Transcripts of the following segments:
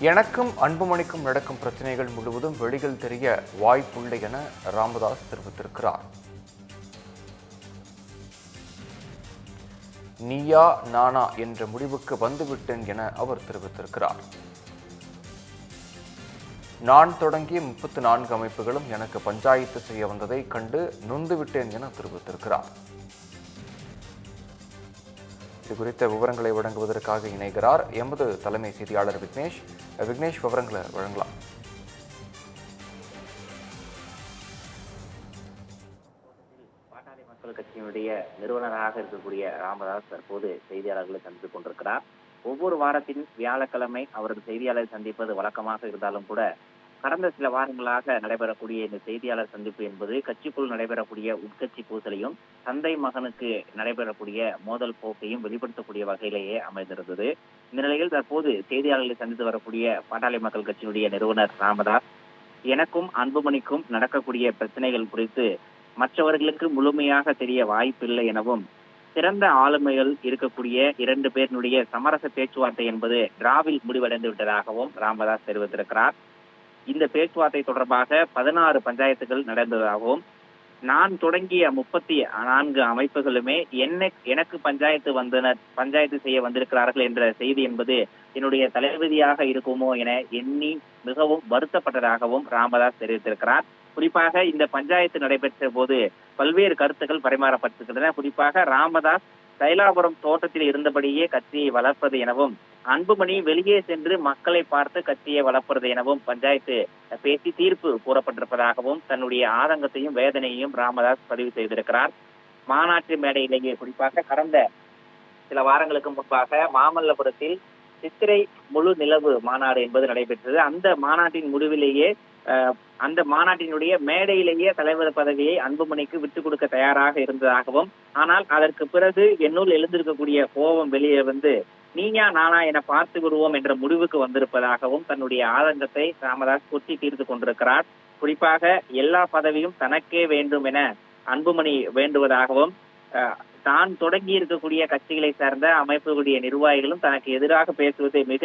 எனக்கும் அன்புமணிக்கும் நடக்கும் பிரச்சனைகள் முழுவதும் வெளியில் தெரிய வாய்ப்புள்ளை என ராமதாஸ் தெரிவித்திருக்கிறார். நீயா நானா என்ற முடிவுக்கு வந்துவிட்டேன் என அவர் தெரிவித்திருக்கிறார். நான் தொடங்கிய முப்பத்து நான்கு அமைப்புகளும் எனக்கு பஞ்சாயத்து செய்ய வந்ததை கண்டு நொந்துவிட்டேன் என தெரிவித்திருக்கிறார். இது குறித்த விவரங்களை வழங்குவதற்காக இணைகிறார் எமது தலைமை செய்தியாளர் விக்னேஷ். விக்னேஷ் விவரங்களை வழங்கலாம். கட்சியினுடைய நிறுவனராக இருக்கக்கூடிய ராமதாஸ் தற்போது செய்தியாளர்களை சந்தித்துக் கொண்டிருக்கிறார். ஒவ்வொரு வாரத்தின் வியாழக்கிழமை அவரது செய்தியாளரை சந்திப்பது வழக்கமாக இருந்தாலும் கூட கடந்த சில வாரங்களாக நடைபெறக்கூடிய இந்த செய்தியாளர் சந்திப்பு என்பது கட்சிக்குள் நடைபெறக்கூடிய உட்கட்சி பூசலையும் தந்தை மகனுக்கு நடைபெறக்கூடிய மோதல் போக்கையும் வெளிப்படுத்தக்கூடிய வகையிலேயே அமைந்திருந்தது. இந்த நிலையில் தற்போது செய்தியாளர்களை சந்தித்து வரக்கூடிய பாட்டாளி மக்கள் கட்சியினுடைய நிறுவனர் ராமதாஸ் எனக்கும் அன்புமணிக்கும் நடக்கக்கூடிய பிரச்சனைகள் குறித்து மற்றவர்களுக்கு முழுமையாக தெரிய வாய்ப்பில்லை எனவும் சிறந்த ஆளுமைகள் இருக்கக்கூடிய இரண்டு பேரினுடைய சமரச பேச்சுவார்த்தை என்பது டிராவில் முடிவடைந்து விட்டதாகவும் ராமதாஸ் தெரிவித்திருக்கிறார். இந்த பேச்சுவார்த்தை தொடர்பாக பதினாறு பஞ்சாயத்துகள் நடந்ததாகவும் நான் தொடங்கிய முப்பத்தி நான்கு அமைப்புகளுமே என்ன எனக்கு பஞ்சாயத்து வந்தனர் பஞ்சாயத்து செய்ய வந்திருக்கிறார்கள் என்ற செய்தி என்பது என்னுடைய தளபதியாக இருக்குமோ என எண்ணி மிகவும் வருத்தப்பட்டதாகவும் ராமதாஸ் தெரிவித்திருக்கிறார். குறிப்பாக இந்த பஞ்சாயத்து நடைபெற்ற போது பல்வேறு கருத்துக்கள் பரிமாறப்பட்டிருக்கின்றன. குறிப்பாக ராமதாஸ் தைலாபுரம் தோட்டத்தில் இருந்தபடியே கட்சியை வளர்ப்பது எனவும் அன்புமணி வெளியே சென்று மக்களை பார்த்து கட்சியை வளர்ப்பது எனவும் பஞ்சாயத்து பேசி தீர்ப்பு கூறப்பட்டிருப்பதாகவும் தன்னுடைய ஆதங்கத்தையும் வேதனையையும் ராமதாஸ் பதிவு செய்திருக்கிறார். மாநாட்டு மேடையிலேயே குறிப்பாக கடந்த சில வாரங்களுக்கு முன்பாக மாமல்லபுரத்தில் சித்திரை முழு நிலவு மாநாடு என்பது நடைபெற்றது. அந்த மாநாட்டின் முடிவிலேயே அந்த மாநாட்டினுடைய மேடையிலேயே தலைவர் பதவியை அன்புமணிக்கு விட்டுக் கொடுக்க தயாராக இருந்ததாகவும் ஆனால் அதற்கு பிறகு என்னுள் எழுந்திருக்கக்கூடிய கோபம் வெளியே வந்து நீயா நானா என பார்த்து விடுவோம் என்ற முடிவுக்கு வந்திருப்பதாகவும் தன்னுடைய ஆதங்கத்தை ராமதாஸ் கொட்டி தீர்த்து கொண்டிருக்கிறார். குறிப்பாக எல்லா பதவியும் தனக்கே வேண்டும் என அன்புமணி வேண்டுவதாகவும் அஹ், தான் தொடங்கி இருக்கக்கூடிய கட்சிகளை சார்ந்த அமைப்புகளுடைய நிர்வாகிகளும் தனக்கு எதிராக பேசுவதை மிக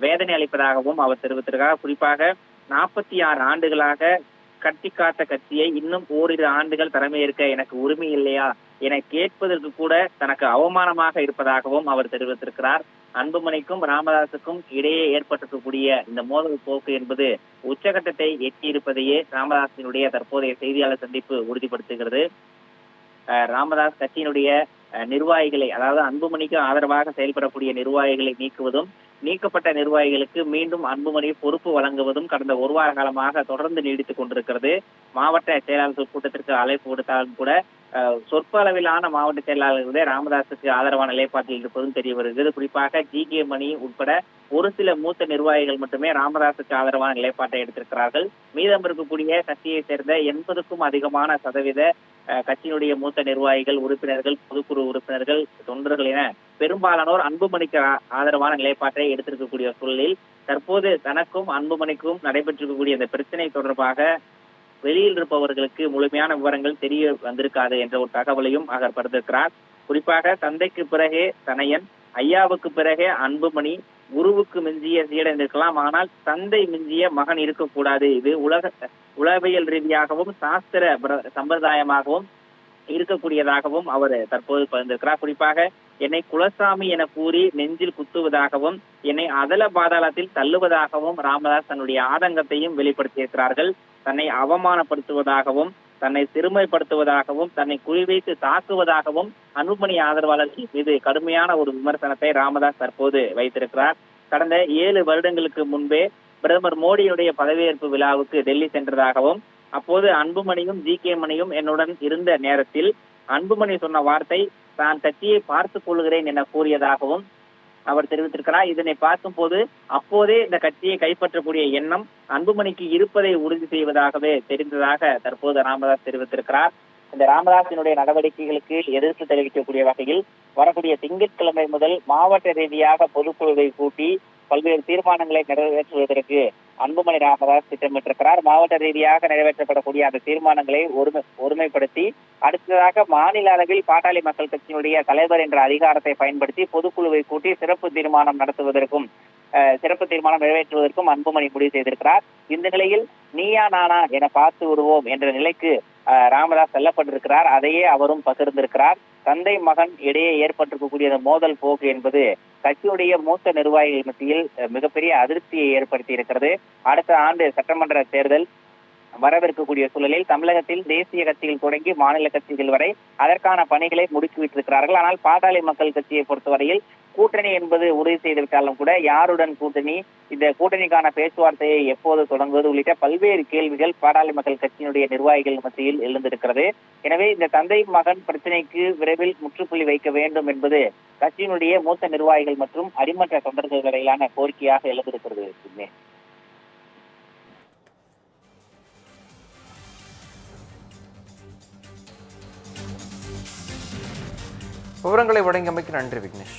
வேதனை அளிப்பதாகவும் அவர் தெரிவித்திருக்கிறார். குறிப்பாக நாற்பத்தி ஆறு ஆண்டுகளாக கட்டி காத்த கட்சியை இன்னும் ஓரிரு ஆண்டுகள் தலைமையேற்க எனக்கு உரிமை இல்லையா என கேட்பதற்கு கூட தனக்கு அவமானமாக இருப்பதாகவும் அவர் தெரிவித்திருக்கிறார். அன்புமணிக்கும் ராமதாசுக்கும் இடையே ஏற்பட்டிருக்கக்கூடிய இந்த மோதல் போக்கு என்பது உச்சகட்டத்தை எட்டியிருப்பதையே ராமதாசினுடைய தற்போதைய செய்தியாளர் சந்திப்பு உறுதிப்படுத்துகிறது. ராமதாஸ் கட்சியினுடைய அஹ், நிர்வாகிகளை அதாவது அன்புமணிக்கு ஆதரவாக செயல்படக்கூடிய நிர்வாகிகளை நீக்குவதும் நீக்கப்பட்ட நிர்வாகிகளுக்கு மீண்டும் அன்புமணி பொறுப்பு வழங்குவதும் கடந்த ஒரு வார காலமாக தொடர்ந்து நீடித்துக் கொண்டிருக்கிறது. மாவட்ட செயலாளர்கள் கூட்டத்திற்கு அழைப்பு விடுத்தாலும் கூட சொற்ப அளவிலான மாவட்ட செயலாளர்களே ராமதாஸுக்கு ஆதரவான நிலைப்பாட்டில் இருப்பதும் தெரிய வருகிறது. குறிப்பாக ஜி கே மணி உட்பட ஒரு சில மூத்த நிர்வாகிகள் மட்டுமே ராமதாசுக்கு ஆதரவான நிலைப்பாட்டை எடுத்திருக்கிறார்கள். மீதம் இருக்கக்கூடிய கட்சியை சேர்ந்த எண்பதுக்கும் அதிகமான சதவீத கட்சியினுடைய மூத்த நிர்வாகிகள் உறுப்பினர்கள் பொதுக்குழு உறுப்பினர்கள் தொண்டர்கள் என பெரும்பாலானோர் அன்புமணிக்கு ஆதரவான நிலைப்பாட்டை எடுத்திருக்கக்கூடிய சூழலில் தற்போது தனக்கும் அன்புமணிக்கும் நடைபெற்றிருக்கக்கூடிய இந்த பிரச்சனை தொடர்பாக வெளியில் இருப்பவர்களுக்கு முழுமையான விவரங்கள் தெரிய வந்திருக்காது என்ற ஒரு தகவலையும் அவர் படுத்திருக்கிறார் குறிப்பாக தந்தைக்கு பிறகே தனையன் ஐயாவுக்கு பிறகே அன்புமணி குருவுக்கு மிஞ்சிய சீடன் இருக்கலாம் ஆனால் தந்தை மிஞ்சிய மகன் இருக்கக்கூடாது. இது உலக உளவியல் ரீதியாகவும் சாஸ்திர பிர- சம்பிரதாயமாகவும் இருக்கக்கூடியதாகவும் அவர் தற்போது பகிர்ந்திருக்கிறார். குறிப்பாக என்னை குலசாமி என கூறி நெஞ்சில் குத்துவதாகவும் என்னை அதல பாதாளத்தில் தள்ளுவதாகவும் ராமதாஸ் தன்னுடைய ஆதங்கத்தையும் வெளிப்படுத்தியிருக்கிறார்கள். தன்னை அவமானப்படுத்துவதாகவும் தன்னை சிறுமைப்படுத்துவதாகவும் தன்னை குறிவைத்து தாக்குவதாகவும் அன்புமணி ஆதரவாளர்கள் மீது கடுமையான ஒரு விமர்சனத்தை ராமதாஸ் தற்போது வைத்திருக்கிறார். கடந்த ஏழு வருடங்களுக்கு முன்பே பிரதமர் மோடியுடைய பதவியேற்பு விழாவுக்கு டெல்லி சென்றதாகவும் அப்போது அன்புமணியும் ஜி கே மணியும் என்னுடன் இருந்த நேரத்தில் அன்புமணி சொன்ன வார்த்தை தான் கட்சியை பார்த்துக் கொள்கிறேன் என கூறியதாகவும் அவர் தெரிவித்திருக்கிறார். இதனை பார்க்கும் போது அப்போதே இந்த கட்சியை கைப்பற்றக்கூடிய எண்ணம் அன்புமணிக்கு இருப்பதை உறுதி செய்வதாகவே தெரிந்ததாக தற்போது ராமதாஸ் தெரிவித்திருக்கிறார். இந்த ராமதாசினுடைய நடவடிக்கைகளுக்கு எதிர்ப்பு தெரிவிக்கக்கூடிய வகையில் வரக்கூடிய திங்கட்கிழமை முதல் மாவட்ட ரீதியாக பொதுக்குழுவை கூட்டி பல்வேறு தீர்மானங்களை நிறைவேற்றுவதற்கு அன்புமணி ராமதாஸ் திட்டமிட்டிருக்கிறார். மாவட்ட ரீதியாக நிறைவேற்றப்படக்கூடிய அந்த தீர்மானங்களை ஒருமை ஒருமைப்படுத்தி அடுத்ததாக மாநில அளவில் பாட்டாளி மக்கள் கட்சியினுடைய தலைவர் என்ற அதிகாரத்தை பயன்படுத்தி பொதுக்குழுவை கூட்டி சிறப்பு தீர்மானம் நடத்துவதற்கும் அஹ், சிறப்பு தீர்மானம் நிறைவேற்றுவதற்கும் அன்புமணி முடிவு செய்திருக்கிறார். இந்த நிலையில் நீயா நானா என பார்த்து விடுவோம் என்ற நிலைக்கு ராமதாஸ் செல்லப்பட்டிருக்கிறார். அதையே அவரும் பகிர்ந்திருக்கிறார். தந்தை மகன் இடையே ஏற்பட்டிருக்கக்கூடிய அந்த மோதல் போக்கு என்பது கட்சியுடைய மூத்த நிர்வாகிகள் மத்தியில் மிகப்பெரிய அதிருப்தியை ஏற்படுத்தி இருக்கிறது அடுத்த ஆண்டு சட்டமன்ற தேர்தல் வரவிருக்கக்கூடிய சூழலில் தமிழகத்தில் தேசிய கட்சிகள் தொடங்கி மாநில கட்சிகள் வரை அதற்கான பணிகளை முடுக்கிவிட்டிருக்கிறார்கள். ஆனால் பாட்டாளி மக்கள் கட்சியை பொறுத்தவரையில் கூட்டணி என்பது உறுதி செய்திருக்காலும் கூட யாருடன் கூட்டணி இந்த கூட்டணிக்கான பேச்சுவார்த்தையை எப்போது தொடங்குவது உள்ளிட்ட பல்வேறு கேள்விகள் பாடாளி மக்கள் கட்சியினுடைய நிர்வாகிகள் மத்தியில் எழுந்திருக்கிறது. எனவே இந்த தந்தை மகன் பிரச்சனைக்கு விரைவில் முற்றுப்புள்ளி வைக்க வேண்டும் என்பது கட்சியினுடைய மூத்த நிர்வாகிகள் மற்றும் அடிமன்ற தொண்டர்கள் வரையிலான கோரிக்கையாக எழுந்திருக்கிறது. விவரங்களை வழங்கியமைக்கு நன்றி விக்னேஷ்.